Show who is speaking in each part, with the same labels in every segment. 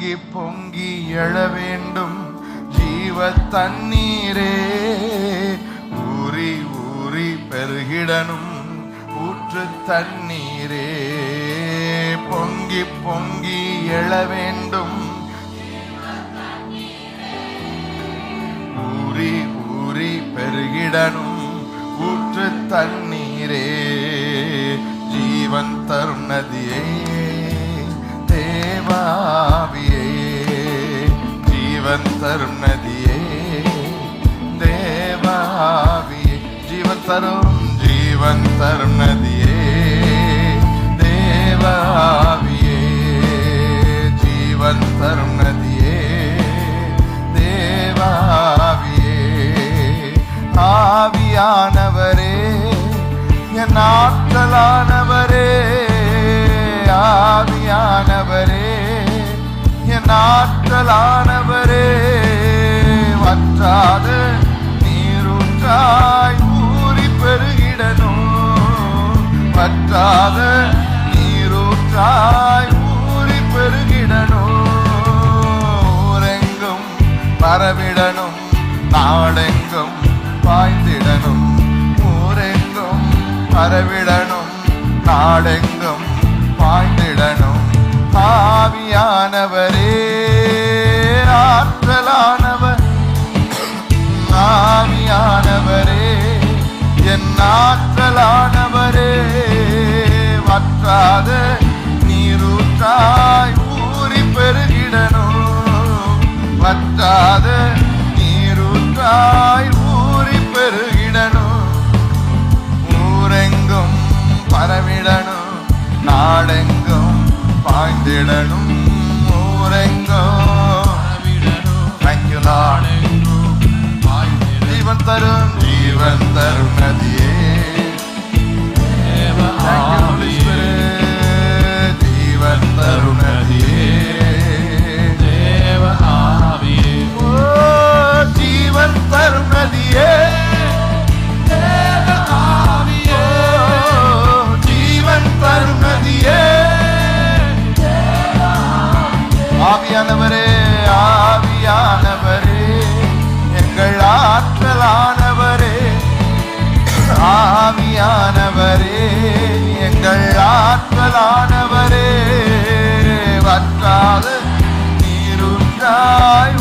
Speaker 1: பொங்கி பொங்கி எழ வேண்டும். ஜீவ தண்ணீரே ஊறி ஊறி பெருகிடனும் ஊற்று தண்ணீரே பொங்கி பொங்கி எழ வேண்டும். ஊறி ஊறி பெருகிடனும் ஊற்று தண்ணீரே ஜீவன் தரும் நதியே தேவாவி ജീവൻ തരും നദിയേ ദേവാവിയെ ജീവൻ തരും ജീവൻ തരും നദിയേ. பரவிடணும். நாடெங்கும் வாழ்ந்திடணும் ஆவியானவரே ஆற்றலானவர். ஆவியானவரே என் ஆற்றலானவரே வற்றாதே திடனும் ஊரெங்கோ தேங்க்யூ லார்ட் ஜீவன் தரும் ஜீவன் தரும் நதியே. தேங்க்யூ துணையானவரே எங்கள் ஆற்றலானவரே வற்றாத நீருண்டாய்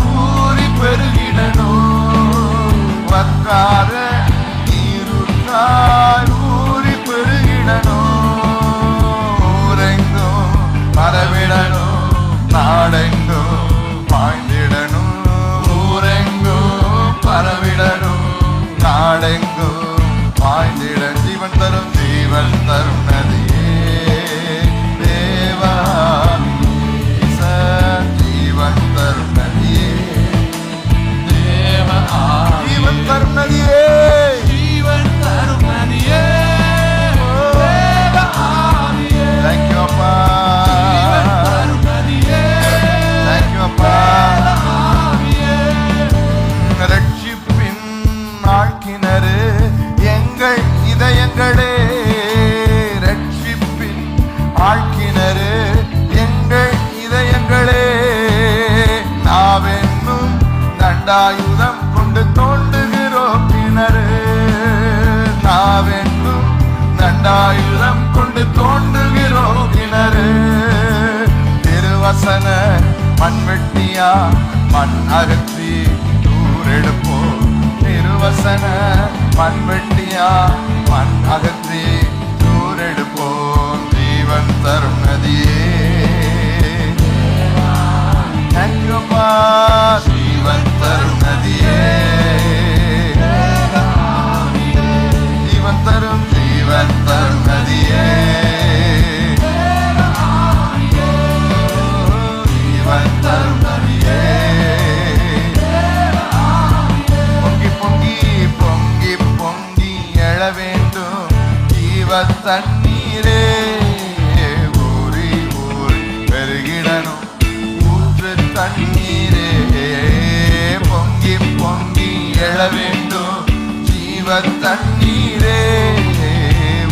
Speaker 1: ஜீவ தண்ணீரே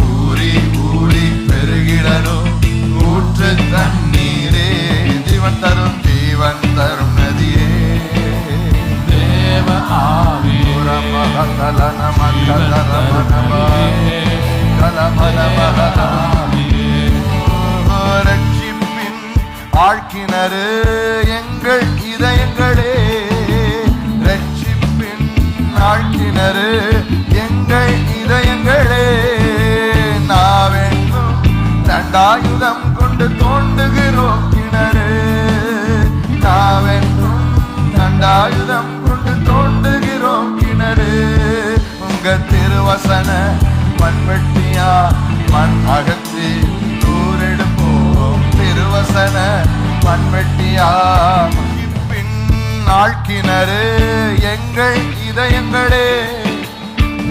Speaker 1: ஊறி ஊறி பெருகிடனும் ஊற்று தண்ணீரே ஜீவன் தரும் ஜீவன் தரும் நதியே.
Speaker 2: தேவ
Speaker 1: ரட்சிப்பின் ஆழ்கிணறு எங்கள் திருவசன மண்வெட்டியா? மண் அகற்றி தூரெடுப்போம் திருவசன மண்வெட்டியா? பின் ஆழ்கிணறு எங்கள் இதயங்களே.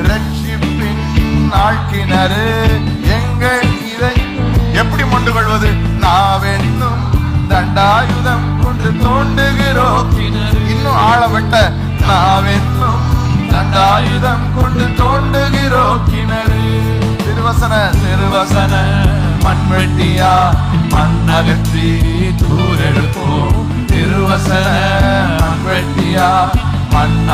Speaker 1: ரட்சிப்பின் ஆழ்கிணறு எங்கள் இதை. எப்படி மொண்டு கொள்வது? நாவென்னும் தண்டாயுதம் கொண்டு தோண்டுகிறோம். இன்னும் ஆழப்பட்ட நாவென்னும் தண்டாயுதம் கொண்டு தோண்டுகிறோம் கிணறு. திருவசன. திருவசன. மண்வெட்டியா மண் அகற்றி தூரெடுப்போம். திருவசன. மண்வெட்டியா மண்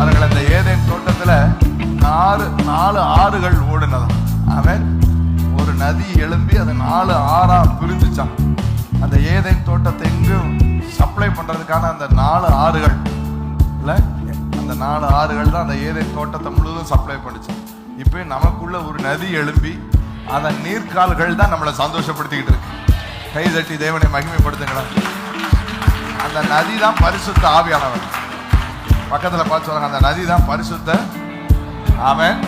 Speaker 1: அவர்கள் அந்த ஏதேன் தோட்டத்துல நாலு நாலு ஆறுகள் ஓடினதாம். அவன் ஒரு நதி எழும்பி அது நாலு ஆறா பிரிஞ்சுச்சான் அந்த ஏதேன் தோட்டத்தை எங்கும் சப்ளை பண்றதுக்கான அந்த நாலு ஆறுகள் அந்த நாலு ஆறுகள் தான் அந்த ஏதேன் தோட்டத்தை முழுவதும் சப்ளை பண்ணுச்சு. இப்போ நமக்குள்ள ஒரு நதி எழும்பி அந்த நீர்க்கால்கள் தான் நம்மளை சந்தோஷப்படுத்திக்கிட்டு இருக்கு. கை தட்டி தேவனை மகிமைப்படுத்துங்களா? அந்த நதி தான் பரிசுத்த ஆவியானவர். பக்கத்தில் பார்த்து சொல்லுங்க அந்த நதி தான் பரிசுத்த அவன்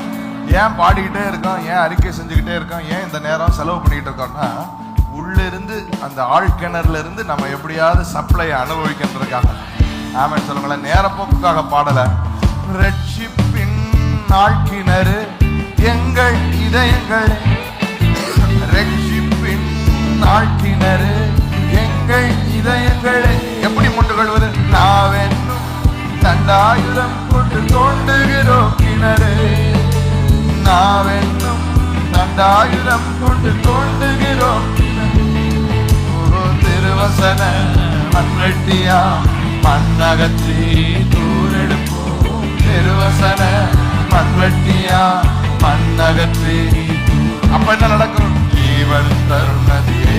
Speaker 1: ஏன் பாடிக்கிட்டே இருக்கோம்? ஏன் அறிக்கை செஞ்சுக்கிட்டே இருக்கோம்? ஏன் இந்த நேரம் செலவு பண்ணிக்கிட்டு இருக்கோம்னா உள்ளிருந்து அந்த ஆழ்கிணறுல இருந்து நம்ம எப்படியாவது சப்ளை அனுபவிக்கின்றதுக்காக ஆமென் சொல்லுங்களேன். நேரப்போக்குக்காக பாடலை. ரட்சிப்பின் ஆழ்கிணறு எங்கள் இதயங்கள். ரட்சிப்பின் ஆழ்கிணறு எங்கள் இதயங்களை எப்படி முண்டு கொள்வது நாவென்னும் தண்டாயுதம் கொண்டு தோண்டுகிறோம் கிணறு. நாவென்னும் தண்டாயுதம் கொண்டு தோண்டுகிறோம் கிணறு. திருவசன மண்வெட்டியா மண்ணகற்றி தூரெடுப்போம். திருவசன மண்வெட்டியா மண்ணகற்றி அப்ப என்ன நடக்கும்? ஜீவன் தரும் நதியே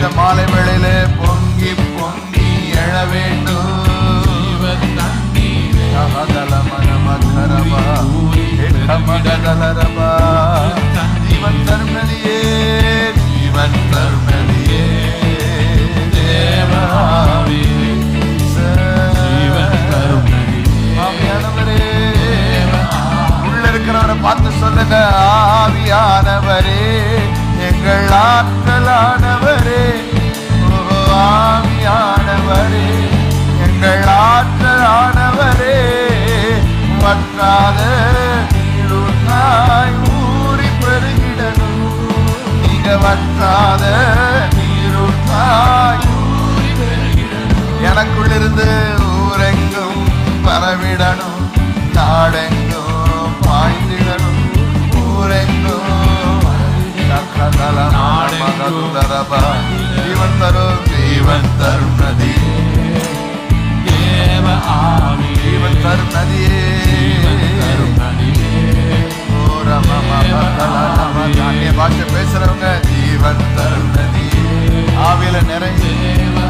Speaker 1: இந்த மாலை வேளையில பொங்கி பொங்கி எழ வேண்டும். சகதல மனமகரபா, ஏகமகதலரபா. ஜீவன் தரும் நதியே, ஜீவன் தரும் உள்ள இருக்கிறவரை பார்த்து சொல்லுங்க ஆவியானவரே. எங்கள் ஆற்றலானவரே. ஆவியானவரே. எங்கள் ஆற்றலானவரே. வற்றாத நீருன்னாய் ஊறி பெருகிடணும். மிக வற்றாத நீருன்னாய் ஊறி பெருகிடணும். எனக்குள்ளிருந்து ஊரெங்கும் பரவிடணும். நாடெங்கும் பாய்ந்திடணும். ஊரெங்கும் ஜீவன் தரும் ஜீவன் தரும் நதியே
Speaker 2: தேவ ஆவி
Speaker 1: ஜீவன் தரும் நதியே
Speaker 2: தரும் நதியே
Speaker 1: அந்நிய பாஷை பேசுறவங்க ஜீவன் தரும் நதியே ஆவியில நிறைய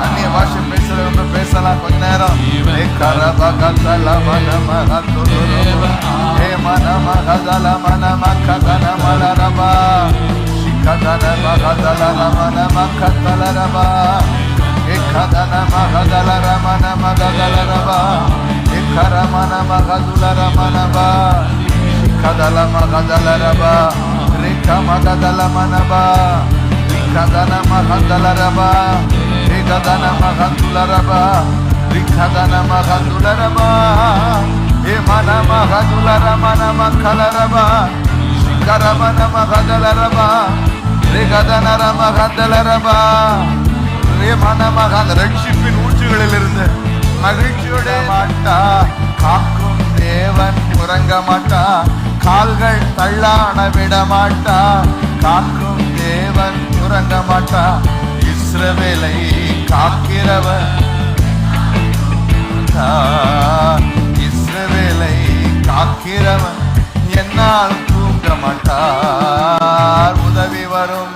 Speaker 1: அந்நிய பாஷை பேசுறவங்க பேசலாம் கொஞ்ச நேரம் ஏ மன மன Kadalama kadalarama nama kadalarama Ekadalarama kadalarama nama kadalarama Ekarama nama kadalarama nama Kadalama kadalarama Rekama kadalama nama Kadalama kadalarama Ekadalama kadalarama Rikhadanama kadalarama Emanama kadalarama nama kalarama Shikaramana kadalarama ரட்சிப்பின் ஊற்றுகளில் இருந்து மகிழ்ச்சியோட மாட்டா காக்கும் தேவன் உறங்க மாட்டா கால்கள் தள்ளான விட மாட்டா காக்கும் தேவன் உறங்க மாட்டா இஸ்ரவேலை காக்கிறவன் இஸ்ரவேலை காக்கிறவன் என்னால் தூங்க மாட்டார். உதவி வரும்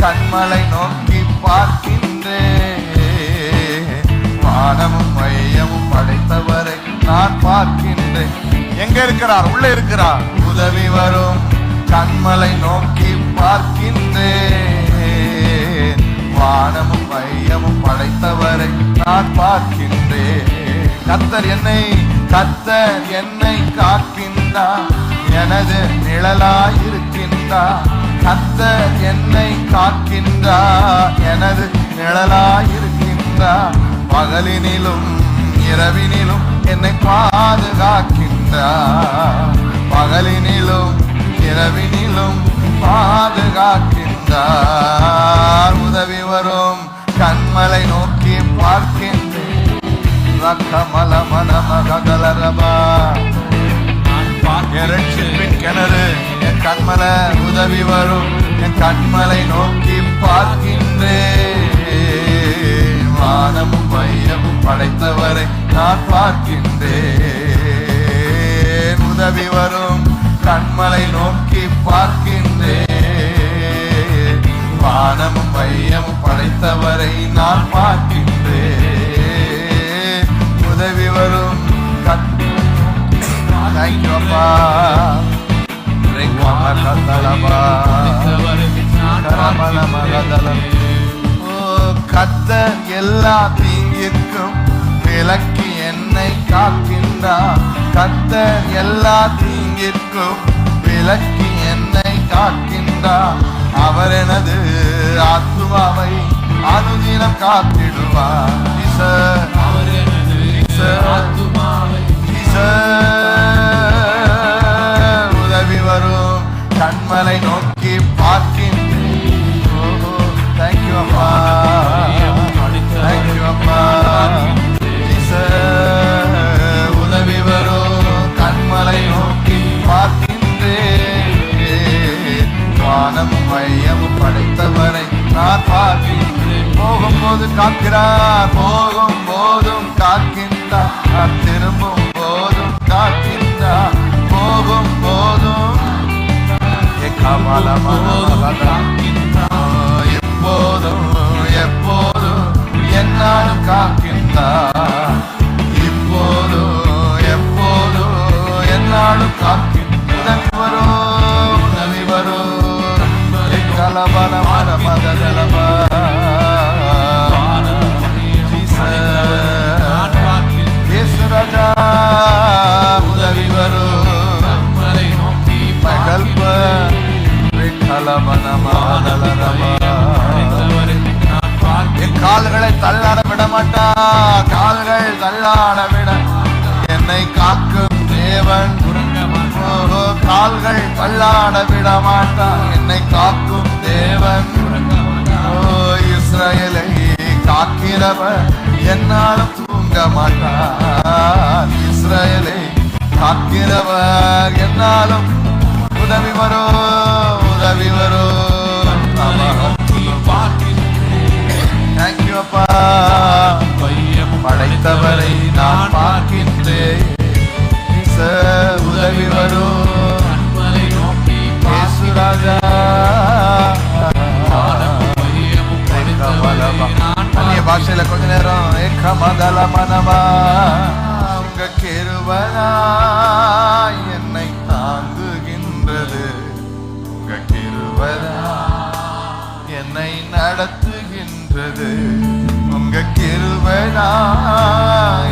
Speaker 1: கண்மலை நோக்கி பார்க்கின்றே. வானமும் மையமும் படைத்தவரை நான் பார்க்கின்றேன். எங்க இருக்கிறார்? உள்ள இருக்கிறார். உதவி வரும் கண்மலை நோக்கி பார்க்கின்றேன். வானமும் மையமும் படைத்தவரை நான் பார்க்கின்றேன். கத்தர் என்னை கத்தர் என்னை காக்கின்றார். எனது நிழலாயிருக்கின்றார். கத்த என்னை காக்கின்றார். எனது நிழலாயிருக்கின்றார். பகலினிலும் இரவினிலும் என்னை பாதுகாக்கின்றார். பகலினிலும் இரவினிலும் பாதுகாக்கின்றார். உதவி வரும் கண்மலை நோக்கி பார்க்கின்றேன். ரக்கமல மனமகலரபா என் ரட்சிப்பின் கிணறு என் கண்மல உதவி வரும் என் கண்மலை நோக்கி பார்க்கின்றேன். வானமும் வைரமும் படைத்தவரை நான் பார்க்கின்றேன். உதவி வரும் கண்மலை நோக்கி பார்க்கின்றேன். வானமும் மையமும் படைத்தவரை நான் பார்க்கின்றேன். உதவி வரும் Thank you, கத்தர் எல்லா தீங்கிற்கும் விலக்கி என்னை காக்கின்றார் கத்தர் எல்லா தீங்கிற்கும் விலக்கி என்னை காக்கின்றார் அவர் எனது ஆத்மாவை அனுதினம் காத்திடுவார்.
Speaker 2: அவர் எனது
Speaker 1: ஆத்மாவை கண்மலை நோக்கி பார்க்கின்றேன். தேங்க்யூ அப்பா தேங்க்யூ அப்பா உதவி வரும் கண்மலை நோக்கி பார்க்கின்றேன். வானம் மையம் படைத்தவரை நான் பார்க்கின்றேன். போகும்போது காக்கிறார் போகும் போதும் ஆண்டா கால்கள் தள்ளாட விட என்னை காக்கும் தேவன் கால்கள் தள்ளாட விட மாட்டா. என்னை காக்கும் தேவன் ஓ இஸ்ரேலை காக்கிறவர் என்னாலும் தூங்க மாட்டார் இஸ்ரேலை காக்கிறவர் என்னாலும் உதவி வரோ உதவி வரோ அப்பா மையம் படைத்தவரை நான் பார்க்கின்றேன். உதவி வரும்.
Speaker 2: நன்மலை நோக்கி பேசு ராஜா அந்நிய
Speaker 1: பாஷையில கொஞ்ச நேரம். ஏக்க மதல மனமா உங்க கிருபலா என்னை தாங்குகின்றது. உங்க கிருபலா என்னை நடத்துகின்றது.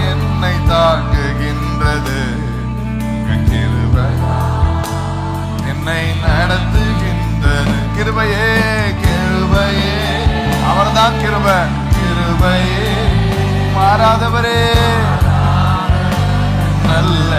Speaker 1: என்னை தாக்குகின்றது கிருபை என்னை நடத்துகின்றது. கிருபையே கிருபையே. அவர்தான் கிருப கிருபையே. மாறாதவரே நல்ல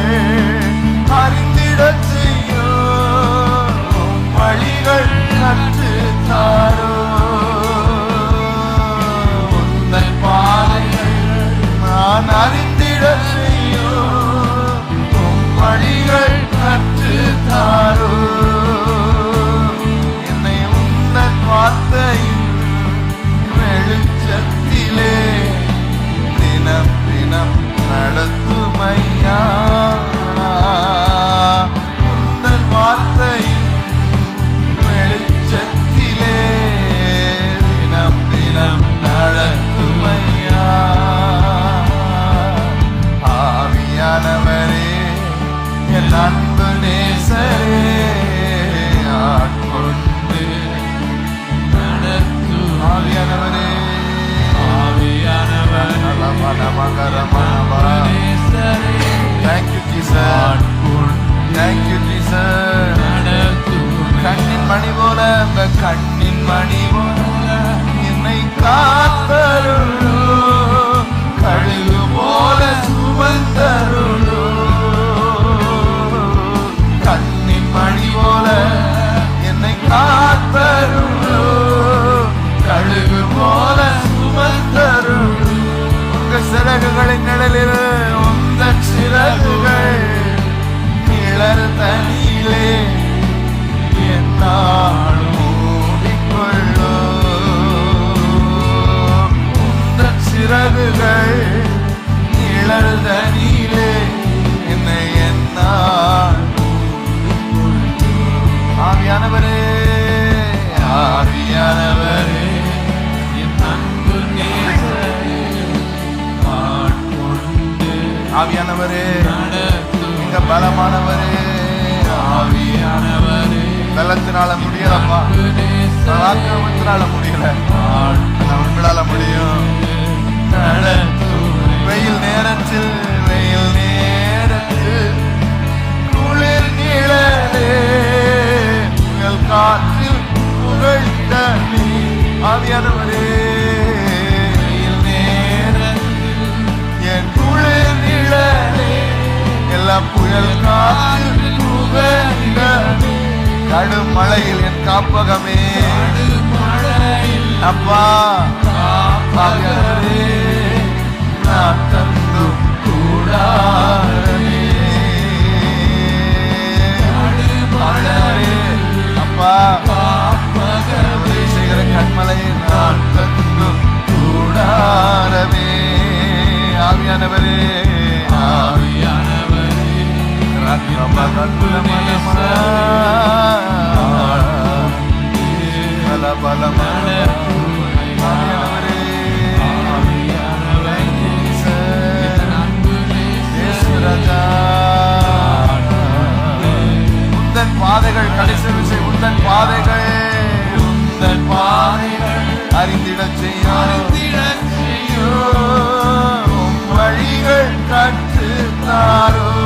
Speaker 2: nada
Speaker 1: கண்ணின் மணி என்னை காத்த மாலையில்
Speaker 2: என்
Speaker 1: காப்பகமே. அப்பா காப்பகமே. நான் தந்தும் கூடாரமே. அப்பா உதவி செய்கிற கண்மலையை நான் தந்தும் கூடாரமே. ஆவியானவரே
Speaker 2: ஆவியானவரே.
Speaker 1: ரத்னமகத்துவமே உந்தன் பாதைகள் கடைசி விஷயம் உந்தன் பாதைகள். உந்தன் பாதைகள் அறிந்திடச் செய்யும். உம் வழிகள் கற்று தாரோ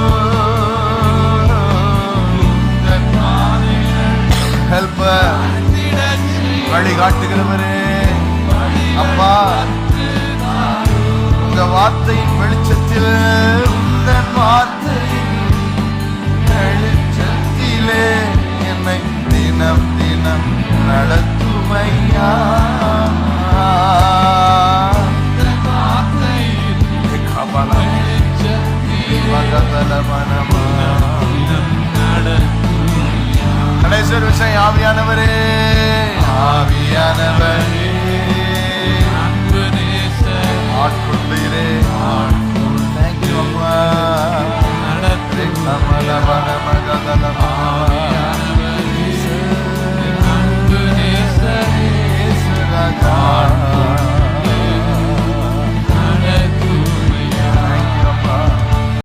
Speaker 1: காட்டுகிறவரே. அப்பா இந்த வார்த்தையின் வெளிச்சத்தில் உந்தன் வார்த்தையின் வெளிச்சத்திலே என்னை தினம் தினம் நடத்துமையா? கடைசி ஒரு விஷயம் ஆவியானவரே. ஆவியானவரே. அன்பு நேச. ஆட்கொள்ளுகிறே. தேங்க்யூ அம்மா நடத்தி கமல மனமகதலமா ஆவியானவரே. அன்பு நேச. ராஜா